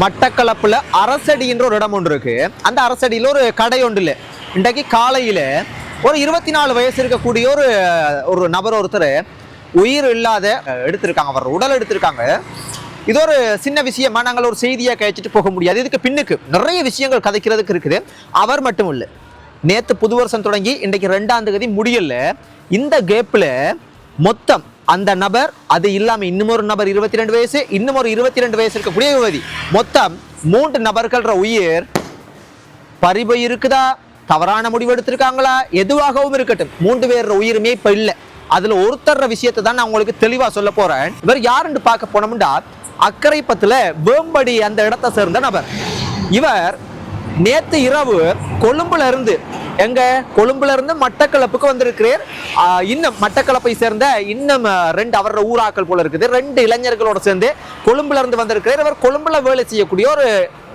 மட்டக்களப்பில் அரசடின்ற ஒரு இடம் ஒன்று இருக்கு. அந்த அரசடியில் ஒரு கடை ஒன்று இல்லை. இன்றைக்கு காலையில் ஒரு இருபத்தி நாலு வயசு இருக்கக்கூடிய ஒரு ஒரு நபர் ஒருத்தர் உயிர் இல்லாத எடுத்திருக்காங்க அவர் உடல் எடுத்திருக்காங்க. இது ஒரு சின்ன விஷயமா நாங்கள் ஒரு செய்தியை கழிச்சிட்டு போக முடியாது. இதுக்கு பின்னுக்கு நிறைய விஷயங்கள் கதைக்கிறதுக்கு இருக்குது. அவர் மட்டும் இல்லை. நேற்று புது வருஷம் தொடங்கி இன்றைக்கு ரெண்டாம் தேதி முடியல. இந்த கேப்பில் மொத்தம் அந்த நபர் அது இல்லாமல் இன்னும் ஒரு நபர் இருபத்தி ரெண்டு வயசு இன்னும் ஒரு இருபத்தி ரெண்டு வயசு இருக்கக்கூடிய யுவதி. மொத்தம் மூன்று நபர்கள்ற உயிர் பறிபோய் இருக்குதா தவறான முடிவு எடுத்திருக்காங்களா? எதுவாகவும் இருக்கட்டும். மூன்று பேர் உயிருமே இப்ப இல்லை. அதில் ஒருத்தர் விஷயத்தை தான் நான் உங்களுக்கு தெளிவாக சொல்ல போறேன். இவர் யாருன்னு பார்க்க போனோம்னா அக்கரைப்பத்தில் பத்துல வேம்படி அந்த இடத்தை சேர்ந்த நபர். இவர் நேற்று இரவு கொழும்புல இருந்து எங்க கொழும்புல இருந்து மட்டக்களப்புக்கு வந்திருக்கிறார் இன்னும் மட்டக்களப்பை சேர்ந்த இன்னும் ரெண்டு அவரோட ஊராக்கள் போல இருக்குது. ரெண்டு இளைஞர்களோட சேர்ந்து கொழும்புல இருந்து வந்திருக்கிறார் இவர் கொழும்புல வேலை செய்யக்கூடிய ஒரு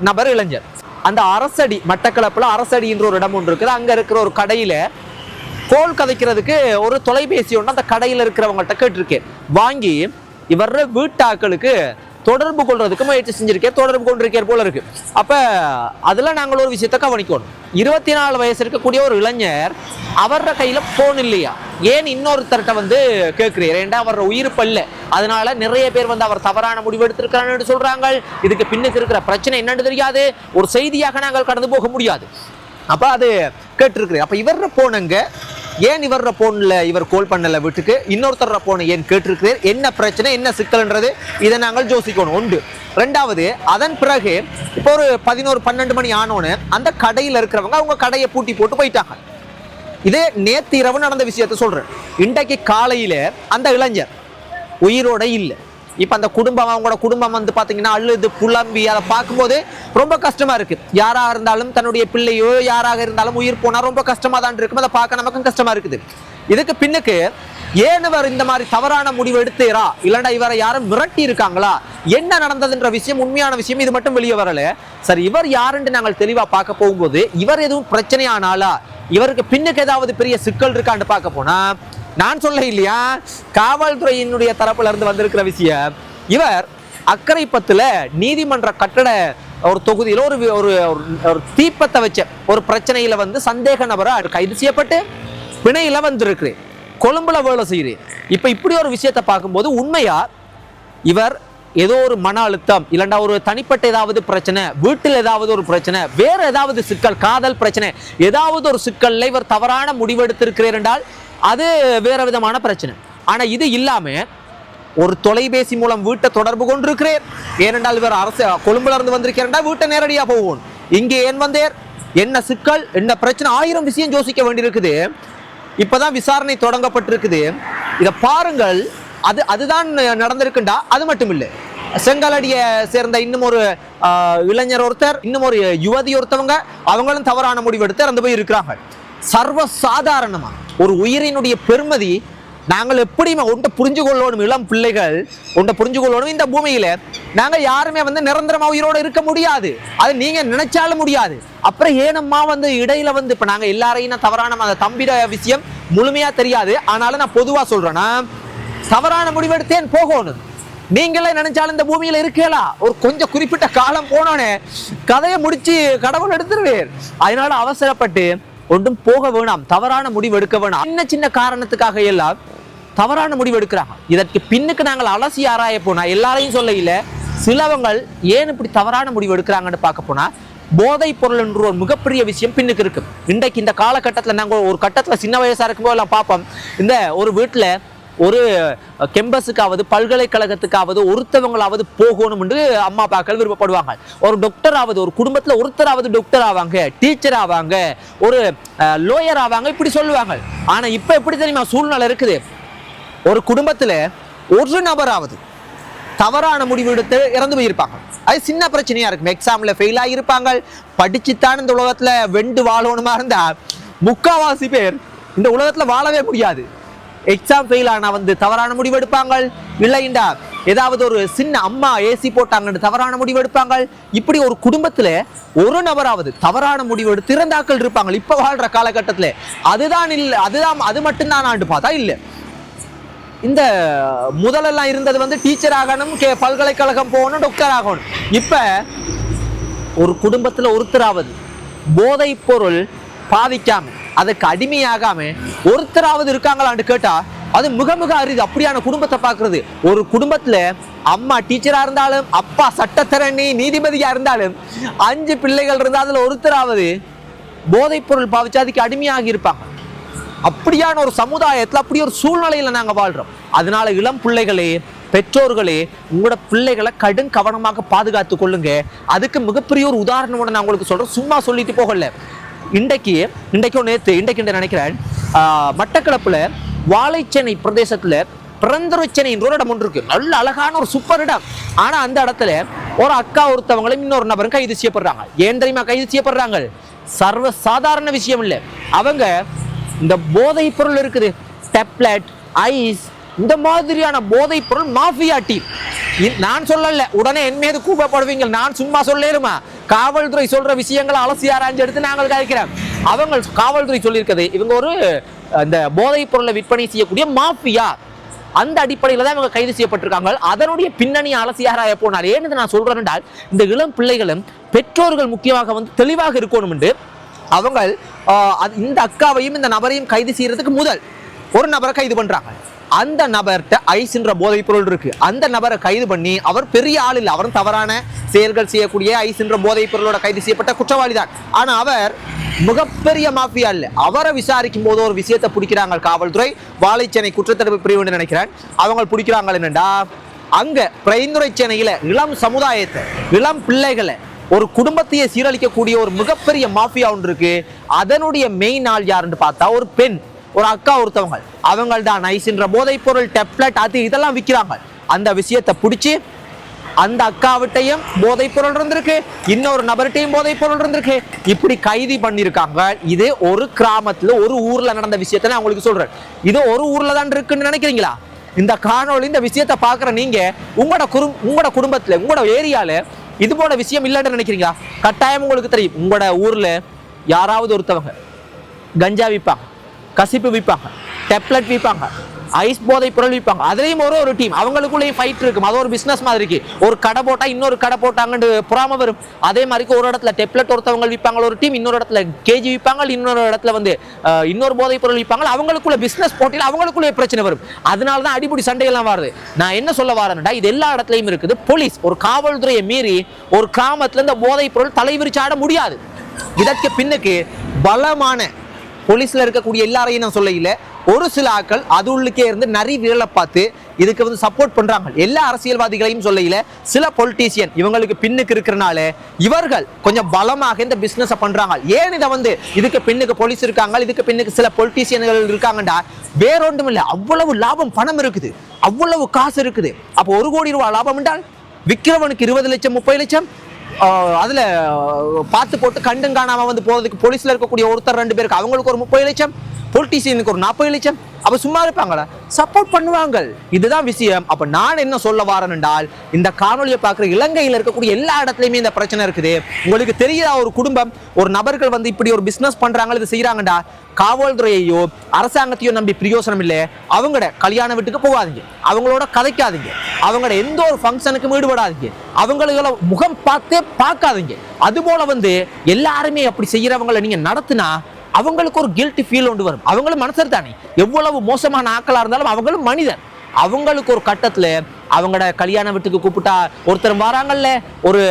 நபர் இளைஞர். அந்த அரசடி மட்டக்களப்புல அரசடின்ற ஒரு இடம் ஒன்று இருக்குது. அங்க இருக்கிற ஒரு கடையில கோல் கதைக்கிறதுக்கு ஒரு தொலைபேசி ஒன்று அந்த கடையில் இருக்கிறவங்கள்ட்ட கேட்டிருக்கேன். வாங்கி இவர வீட்டாக்களுக்கு தொடர்பு கொள்றதுக்கு முயற்சி செஞ்சிருக்கேன் தொடர்பு கொண்டிருக்கேன் போல இருக்கு. அப்ப அதுல நாங்கள் ஒரு விஷயத்த கவனிக்கணும். இருபத்தி நாலு வயசு இருக்கக்கூடிய ஒரு இளைஞர் அவர கையில போன் இல்லையா? ஏன் இன்னொருத்தர்கிட்ட வந்து கேட்கிறீர்? ஏன்டா அவர் உயிர் பல்ல? அதனால நிறைய பேர் வந்து அவர் தவறான முடிவு எடுத்திருக்கிறான்னு சொல்றாங்க இதுக்கு பின்னுக்கு இருக்கிற பிரச்சனை என்னன்னு தெரியாது. ஒரு செய்தியாக நாங்கள் கடந்து போக முடியாது. அப்ப அது கேட்டிருக்கிறேன். அப்ப இவர போனங்க ஏன் இவர போன்ல இவர் கோல் பண்ணல வீட்டுக்கு? இன்னொருத்தர போன ஏன் கேட்டிருக்கிறார்? என்ன பிரச்சனை? என்ன சிக்கல்ன்றது? இதை நாங்கள் ஜோசிக்கணும் உண்டு. ரெண்டாவது அதன் பிறகு இப்போ ஒரு பதினோரு பன்னெண்டு மணி ஆனோன்னு அந்த கடையில் இருக்கிறவங்க அவங்க கடையை பூட்டி போட்டு போயிட்டாங்க. இதே நேத்து இரவு நடந்த விஷயத்த சொல்றேன். இன்றைக்கு காலையில அந்த இளைஞர் உயிரோட இல்லை. இப்போ அந்த குடும்பம் அவங்களோட குடும்பம் வந்து பார்த்தீங்கன்னா அழுது புலம்பி அதை பார்க்கும்போது ரொம்ப கஷ்டமா இருக்கு. யாராக இருந்தாலும் தன்னுடைய பிள்ளையோ யாராக இருந்தாலும் உயிர் போனால் ரொம்ப கஷ்டமாக தான் இருக்கும். அதை பார்க்க நமக்கும் கஷ்டமா இருக்குது. இதுக்கு பின்னுக்கு ஏன் இவர் இந்த மாதிரி தவறான முடிவு எடுத்தீரா? இல்லைன்னா இவரை யாரும் மிரட்டி இருக்காங்களா? என்ன நடந்ததுன்ற விஷயம் உண்மையான விஷயம் இது மட்டும் வெளியே வரல. சரி இவர் யாருன்னு நாங்கள் தெளிவா பார்க்க போகும்போது இவர் எதுவும் பிரச்சனையானாலா? இவருக்கு பின்னுக்கு ஏதாவது பெரிய சிக்கல் இருக்கான்னு பார்க்க போனா நான் சொல்ல இல்லையா? காவல்துறையினுடைய தரப்புல இருந்து வந்திருக்கிற விஷயம் இவர் அக்கரைப்பத்தில் நீதிமன்ற கட்டட ஒரு தொகுதியில் ஒரு ஒரு ஒரு- தீப்பத்தை வச்ச ஒரு பிரச்சனையில் வந்து சந்தேக நபராக கைது செய்யப்பட்டு பிணையில் வந்திருக்கிறேன். கொழும்புல வேலை செய்கிறேன் இப்போ இப்படி ஒரு விஷயத்தை பார்க்கும்போது உண்மையா இவர் ஏதோ ஒரு மன அழுத்தம் இல்லைண்டா ஒரு தனிப்பட்ட ஏதாவது பிரச்சனை வீட்டில் ஏதாவது ஒரு பிரச்சனை வேற ஏதாவது சிக்கல் காதல் பிரச்சனை ஏதாவது ஒரு சிக்கல்ல இவர் தவறான முடிவெடுத்திருக்கிறேன் என்றால் அது வேற விதமான பிரச்சனை. ஆனா இது இல்லாம ஒரு தொலைபேசி மூலம் வீட்டை தொடர்பு கொண்டிருக்கிறேன். ஏனென்றால் வேறு அரசு கொழும்புல இருந்து வந்திருக்கிறேன்டா வீட்டை நேரடியா போவோம். இங்கே ஏன் வந்தேர்? என்ன சிக்கல்? என்ன பிரச்சனை? ஆயிரம் விஷயம் யோசிக்க வேண்டியிருக்குது. இப்பதான் விசாரணை தொடங்கப்பட்டிருக்குது. இதை பாருங்கள். அது அதுதான் நடந்திருக்குண்டா? அது மட்டும் இல்லை செங்கலடிய சேர்ந்த இன்னும் ஒரு இளைஞர் ஒருத்தர் இன்னும் ஒரு யுவதி ஒருத்தவங்க அவங்களும் தவறான முடிவெடுத்து இறந்து போய் இருக்கிறாங்க சர்வ சாதாரணமா. ஒரு உயிரினுடைய பெருமதி நாங்கள் எப்படி ஒன்றை புரிஞ்சு கொள்ளணும் இளம் பிள்ளைகள் ஒன்றை புரிஞ்சு கொள்ளணும் இந்த பூமியில. நாங்க யாருமே வந்து நிரந்தரமா உயிரோட இருக்க முடியாது. அது நீங்க நினைச்சாலும் முடியாது. அப்புறம் ஏனம்மா வந்து இடையில வந்து இப்ப நாங்க எல்லாரையும் நான் தவறான அந்த தம்பிட விஷயம் முழுமையா தெரியாது. ஆனாலும் நான் பொதுவா சொல்றேன்னா தவறான முடிவெடுத்தேன் போகணும். நீங்களே நினைச்சாலும் இந்த பூமியில இருக்கலா? ஒரு கொஞ்சம் குறிப்பிட்ட காலம் போனோன்னே கதையை முடிச்சு கடவுள் எடுத்துருவேன் அதனால அவசரப்பட்டு ஒன்றும் போக வேணாம் தவறான முடிவு எடுக்க வேணாம். சின்ன சின்ன காரணத்துக்காக எல்லாம் தவறான முடிவு எடுக்கிறாங்க. இதற்கு பின்னுக்கு நாங்கள் அலசி ஆராய போனா எல்லாரையும் சொல்ல இல்லை. சிலவங்கள் ஏன் இப்படி தவறான முடிவு எடுக்கிறாங்கன்னு பார்க்க போனா போதைப் பொருள் என்ற ஒரு மிகப்பெரிய விஷயம் பின்னுக்கு இருக்கு. இன்றைக்கு இந்த காலகட்டத்தில் நாங்கள் ஒரு கட்டத்தில் சின்ன வயசா இருக்கும்போது எல்லாம் பார்ப்போம். இந்த ஒரு வீட்டில் ஒரு கெம்பஸுக்காவது பல்கலைக்கழகத்துக்காவது ஒருத்தவங்களாவது போகணும் என்று அம்மா அப்பாக்கள் விருப்பப்படுவாங்க. ஒரு டாக்டர் ஆவது ஒரு குடும்பத்தில் ஒருத்தராவது டாக்டர் ஆவாங்க டீச்சர் ஆவாங்க ஒரு லோயர் ஆவாங்க இப்படி சொல்லுவாங்க. ஆனால் இப்போ எப்படி தெரியுமா சூழ்நிலை இருக்குது? ஒரு குடும்பத்தில் ஒரு நபராவது தவறான முடிவு எடுத்து இறந்து போயிருப்பாங்க. அது சின்ன பிரச்சனையாக இருக்கும். எக்ஸாமில் ஃபெயில் ஆகியிருப்பாங்க. படிச்சுத்தான் இந்த உலகத்தில் வெண்டு வாழணுமா இருந்தால் முக்காவாசி பேர் இந்த உலகத்தில் வாழவே முடியாது. எக்ஸாம் ஃபெயில் ஆனால் வந்து தவறான முடிவு எடுப்பாங்க இல்லைண்டா. ஏதாவது ஒரு சின்ன அம்மா ஏசி போட்டாங்கன்னு தவறான முடிவு எடுப்பாங்க இப்படி ஒரு குடும்பத்தில் ஒரு நபராவது தவறான முடிவு எடுத்து திறந்தாக்கள் இருப்பாங்க இப்போ வாழ்கிற காலகட்டத்தில். அதுதான் இல்லை அதுதான் அது மட்டும்தான் ஆண்டு பார்த்தா இல்லை. இந்த முதலெல்லாம் இருந்தது வந்து டீச்சர் ஆகணும் கே பல்கலைக்கழகம் போகணும் டாக்டர் ஆகணும். இப்போ ஒரு குடும்பத்தில் ஒருத்தராவது போதைப் பொருள் பாதிக்காம அதுக்கு அடிமையாகாம ஒருத்தராவது இருக்காங்களான்னு கேட்டா அது மிக மிக அரிது அப்படியான குடும்பத்தை பாக்குறது ஒரு குடும்பத்துல அம்மா டீச்சரா இருந்தாலும் அப்பா சட்டத்தரணி நீதிபதியா இருந்தாலும் அஞ்சு பிள்ளைகள் இருந்தா அதுல ஒருத்தராவது போதைப் பொருள் பாவிச்சு அதுக்கு அடிமையாகி இருப்பாங்க. அப்படியான ஒரு சமுதாயத்துல அப்படி ஒரு சூழ்நிலையில நாங்க வாழ்றோம். அதனால இளம் பிள்ளைகளே பெற்றோர்களே உங்களோட பிள்ளைகளை கடும் கவனமாக பாதுகாத்து கொள்ளுங்க. அதுக்கு மிகப்பெரிய ஒரு உதாரணம் நான் உங்களுக்கு சொல்றேன். சும்மா சொல்லிட்டு போகல. இன்றைக்கு இன்றைக்கும் நேற்று இன்றைக்கு என்று நினைக்கிறேன் மட்டக்களப்பில் மட்டக்களப்புல வாழைச்சேனை பிரதேசத்துல பிறந்தரச்சனை ஒரு இடம் ஒன்று இருக்கு. நல்ல அழகான ஒரு சூப்பர் இடம். ஆனா அந்த இடத்துல ஒரு அக்கா ஒருத்தவங்களும் இன்னொரு நபரும் கைது செய்யப்படுறாங்க. ஏன் தெரியுமா கைது செய்யப்படுறாங்க? சர்வ சாதாரண விஷயம் இல்லை. அவங்க இந்த போதைப் பொருள் இருக்குது. டெப்லெட் ஐஸ் இந்த மாதிரியான போதைப் பொருள் மாஃபியா டீம் நான் சொல்லல. உடனே என் மீது கூப்பப்படுவீங்க நான் சும்மா சொல்லேருமா காவல்துறை சொல்ற விஷயங்களை அலசி ஆராய்ஞ்சு எடுத்து நாங்கள் கழிக்கிறோம் அவங்க காவல்துறை சொல்லியிருக்கிறது இவங்க ஒரு இந்த போதைப் பொருளை விற்பனை செய்யக்கூடிய மாஃபியா. அந்த அடிப்படையில் தான் இவங்க கைது செய்யப்பட்டிருக்காங்க. அதனுடைய பின்னணி அலசியாராய போனார் ஏன்னு நான் சொல்றேன் என்றால் இந்த இளம் பிள்ளைகளும் பெற்றோர்கள் முக்கியமாக வந்து தெளிவாக இருக்கணும் என்று அவங்க அது- இந்த அக்காவையும் இந்த நபரையும் கைது செய்யறதுக்கு முதல் ஒரு நபரை கைது பண்றாங்க. அந்த நபர்கிட்ட ஐஸ்ன்ற போதைப் பொருள் இருக்கு. அந்த நபரை கைது பண்ணி அவர் பெரிய ஆள் இல்லை. அவரும் தவறான செயல்கள் செய்யக்கூடிய ஐஸ்ன்ற போதைப் பொருளோட கைது செய்யப்பட்ட குற்றவாளி தான். ஆனா அவர் மிகப்பெரிய மாஃபியா இல்லை. அவரை விசாரிக்கும் போது ஒரு விஷயத்தை பிடிக்கிறாங்க காவல்துறை. வாழைச்சேனை குற்றத்தடுப்பு பிரிவுன்னு நினைக்கிறேன். அவங்க பிடிக்கிறாங்க என்னண்டா அங்க பிரைந்துரை சேனையில் இளம் சமுதாயத்தை இளம் பிள்ளைகளை ஒரு குடும்பத்தையே சீரழிக்கக்கூடிய ஒரு மிகப்பெரிய மாஃபியா ஒன்று இருக்கு. அதனுடைய மெயின் ஆள் யாருன்னு பார்த்தா ஒரு பெண். ஒரு அக்கா ஒருத்தவங்க அவங்க தான் நைஸ்ன்ற போதைப்பொருள் டெப்லெட் அது இதெல்லாம் விற்கிறாங்க அந்த விஷயத்தை பிடிச்சி அந்த அக்காவிட்டையும் போதைப் பொருள் இருந்திருக்கு இன்னொரு நபர்கிட்டையும் போதைப் பொருள் இருந்திருக்கு. இப்படி கைதி பண்ணியிருக்காங்க. இது ஒரு கிராமத்துல ஒரு ஊர்ல நடந்த விஷயத்தை நான் உங்களுக்கு சொல்றேன். இது ஒரு ஊரில் தான் இருக்குன்னு நினைக்கிறீங்களா? இந்த காணொளி இந்த விஷயத்தை பார்க்குற நீங்க உங்களோட குடும் உங்களோட குடும்பத்துல உங்களோட ஏரியால இது போல விஷயம் இல்லைன்னு நினைக்கிறீங்களா? கட்டாயம் உங்களுக்கு தெரியும். உங்களோட ஊர்ல யாராவது ஒருத்தவங்க கஞ்சா விற்பாங்க கசிப்பு விற்பாங்க டெப்லெட் விற்பாங்க ஐஸ் போதை பொருள் விற்பாங்க அதுலேயும் ஒரு ஒரு டீம். அவங்களுக்குள்ளேயும் ஃபைட் இருக்கும். அது ஒரு பிஸ்னஸ் மாதிரி இருக்கு ஒரு கடை போட்டால் இன்னொரு கடை போட்டாங்கன்னு புறாம வரும். அதே மாதிரி ஒரு இடத்துல டெப்லெட் ஒருத்தவங்க விற்பாங்க ஒரு டீம் இன்னொரு இடத்துல கேஜி விற்பாங்க இன்னொரு இடத்துல வந்து இன்னொரு போதை பொருள் விற்பாங்க அவங்களுக்குள்ள பிஸ்னஸ் போட்டியில் அவங்களுக்குள்ளே பிரச்சனை வரும். அதனால தான் அடிப்படி சண்டைகள்லாம் வருது. நான் என்ன சொல்ல வரேன்டா இது எல்லா இடத்துலையும் இருக்குது. போலீஸ் ஒரு காவல்துறையை மீறி ஒரு கிராமத்துல இந்த போதைப் பொருள் தலைவிரிச்சாட முடியாது. இதற்கு பின்னுக்கு பலமான போலீஸ்ல இருக்கக்கூடிய எல்லாரையும் நான் சொல்ல ஒரு சில ஆட்கள் அது உள்ளுக்கே இருந்து நிறைய விரலை பார்த்து இதுக்கு வந்து சப்போர்ட் பண்றாங்க. எல்லா அரசியல்வாதிகளையும் சொல்ல இல்ல சில பொலிட்டீசியன் இவங்களுக்கு பின்னுக்கு இருக்கிறனால இவர்கள் கொஞ்சம் பலமாக இந்த பிசினஸ் பண்றாங்க. ஏன் இதை வந்து இதுக்கு பின்னுக்கு போலீஸ் இருக்காங்க இதுக்கு பின்னுக்கு சில பொலிட்டீசியன்கள் இருக்காங்கடா வேறொன்றும் இல்லை அவ்வளவு லாபம் பணம் இருக்குது. அவ்வளவு காசு இருக்குது. அப்போ ஒரு கோடி ரூபாய் லாபம் என்றால் விற்கிறவனுக்கு இருபது லட்சம் முப்பது லட்சம் அதில் பார்த்து போட்டு கண்டும் வந்து போகிறதுக்கு போலீஸில் இருக்கக்கூடிய ஒருத்தர் ரெண்டு பேருக்கு. அவங்களுக்கு ஒரு முப்பது லட்சம் பொலிட்டீசியனுக்கு ஒரு நாற்பது லட்சம். அப்ப சும்மா இருப்பாங்களா சப்போர்ட் பண்ணுவாங்க இதுதான் விஷயம். அப்ப நான் என்ன சொல்ல வரேன் என்றால் இந்த காணொலியை பார்க்குற இலங்கையில் இருக்கக்கூடிய எல்லா இடத்துலயுமே இந்த பிரச்சனை இருக்குது. உங்களுக்கு தெரியுதா ஒரு குடும்பம் ஒரு நபர்கள் வந்து இப்படி ஒரு பிசினஸ் பண்றாங்க இது செய்யறாங்கடா காவல்துறையையோ அரசாங்கத்தையோ நம்பி பிரயோசனம் இல்லை அவங்களோட கல்யாண வீட்டுக்கு போகாதீங்க. அவங்களோட கதைக்காதீங்க. அவங்களோட எந்த ஒரு ஃபங்க்ஷனுக்கும் ஈடுபடாதீங்க. அவங்கள முகம் பார்த்தே பார்க்காதீங்க. அதுபோல வந்து எல்லாருமே அப்படி செய்யறவங்களை நீங்க நடத்தினா அவங்களுக்கு ஒரு கில்ட்டி ஃபீல் ஒன்று வரும். அவங்களும் மனசர் தானே எவ்வளவு மோசமான ஆக்களாக இருந்தாலும் அவங்களும் மனிதன். அவங்களுக்கு ஒரு கட்டத்தில் அவங்களோட கல்யாண வீட்டுக்கு கூப்பிட்டா ஒருத்தர் வராங்கல்ல ஒரு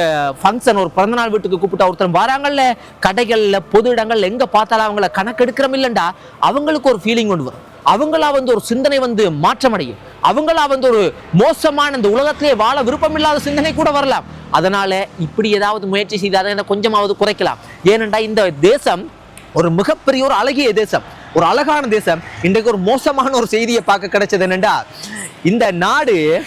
ஃபங்க்ஷன் ஒரு பிறந்தநாள் வீட்டுக்கு கூப்பிட்டா ஒருத்தர் வராங்கல்ல கடைகளில் பொது இடங்கள்ல எங்கே பார்த்தாலும் அவங்கள கணக்கெடுக்கிறோம் இல்லைண்டா? அவங்களுக்கு ஒரு ஃபீலிங் ஒன்று வரும். அவங்களா வந்து ஒரு சிந்தனை வந்து மாற்றமடையும். அவங்களா வந்து ஒரு மோசமான இந்த உலகத்திலே வாழ விருப்பமில்லாத சிந்தனை கூட வரலாம். அதனால இப்படி ஏதாவது முயற்சி செய்தால் அதை கொஞ்சமாவது குறைக்கலாம். ஏனென்றா இந்த தேசம் ஒரு மிகப்பெரிய ஒரு அழகிய தேசம் ஒரு அழகான தேசம். இன்றைக்கு ஒரு மோசமான ஒரு செய்தியை பார்க்க கிடைச்சது என்னென்னா இந்த நாடு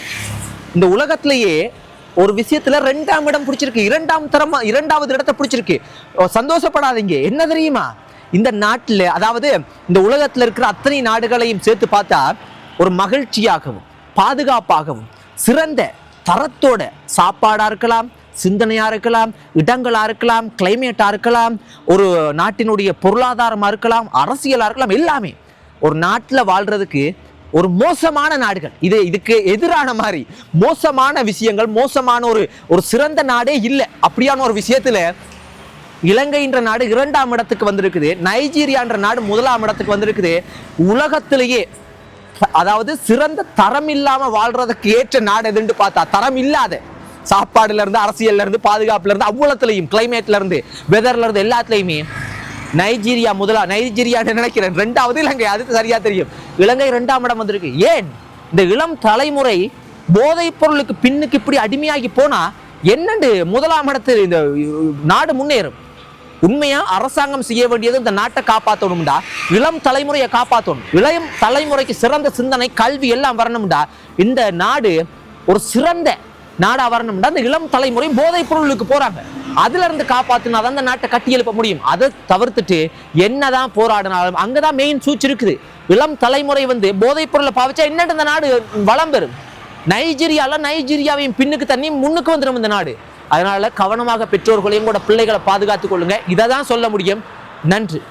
இந்த உலகத்திலேயே ஒரு விஷயத்துல ரெண்டாம் இடம் பிடிச்சிருக்கு. இரண்டாம் தரமா இரண்டாவது இடத்தை பிடிச்சிருக்கு. ஓ, சந்தோஷப்படாதீங்க. என்ன தெரியுமா? இந்த நாட்டில் அதாவது இந்த உலகத்தில் இருக்கிற அத்தனை நாடுகளையும் சேர்த்து பார்த்தா ஒரு மகிழ்ச்சியாகவும் பாதுகாப்பாகவும் சிறந்த தரத்தோட சாப்பாடாக இருக்கலாம் சிந்தனையாக இருக்கலாம் இடங்களாக இருக்கலாம் கிளைமேட்டாக இருக்கலாம் ஒரு நாட்டினுடைய பொருளாதாரமாக இருக்கலாம் அரசியலாக இருக்கலாம் எல்லாமே. ஒரு நாட்டில் வாழ்கிறதுக்கு ஒரு மோசமான நாடுகள். இது இதுக்கு எதிரான மாதிரி. மோசமான விஷயங்கள் மோசமான ஒரு ஒரு சிறந்த நாடே இல்லை. அப்படியான ஒரு விஷயத்தில் இலங்கைன்ற நாடு இரண்டாம் இடத்துக்கு வந்திருக்குது. நைஜீரியான்ற நாடு முதலாம் இடத்துக்கு வந்திருக்குது. உலகத்திலேயே அதாவது சிறந்த தரம் இல்லாம வாழ்றதுக்கு ஏற்ற நாடு எதுன்னு பார்த்தா தரம் இல்லாத. சாப்பாடுல இருந்து அரசியல்ல இருந்து பாதுகாப்புல இருந்து அவ்வளோத்துலையும் கிளைமேட்ல இருந்து வெதர்ல இருந்து எல்லாத்துலயுமே நைஜீரியா முதலா நைஜீரியான்னு நினைக்கிறேன். ரெண்டாவது இலங்கை அது சரியா தெரியும். இலங்கை ரெண்டாம் இடம் வந்திருக்கு. ஏன்? இந்த இளம் தலைமுறை போதைப் பொருளுக்கு பின்னுக்கு இப்படி அடிமையாகி போனா என்னண்டு முதலாம் இடத்தில் இந்த நாடு முன்னேறும்? உண்மையா அரசாங்கம் செய்ய வேண்டியது இந்த நாட்டை காப்பாற்றணும்டா இளம் தலைமுறையை காப்பாற்றணும் இளம் தலைமுறைக்கு சிறந்த சிந்தனை கல்வி எல்லாம் வரணும்டா. இந்த நாடு ஒரு சிறந்த நாடா வரணும்டா. இந்த இளம் தலைமுறை போதைப் பொருளுக்கு போறாங்க. அதுல இருந்து காப்பாத்தினா தான் அந்த நாட்டை கட்டி எழுப்ப முடியும். அதை தவிர்த்துட்டு என்னதான் போராடினாலும் அங்கதான் மெயின் சூச்சு இருக்குது. இளம் தலைமுறை வந்து போதைப் பொருளை பாவிச்சா என்னட்டு இந்த நாடு வளம் பெறும்? நைஜீரியால நைஜீரியாவையும் பின்னுக்கு தண்ணி முன்னுக்கு வந்துடும் இந்த நாடு. அதனால கவனமாக பெற்றோர்களையும் கூட பிள்ளைகளை பாதுகாத்துக் கொள்ளுங்க. இதை தான் சொல்ல முடியும். நன்றி.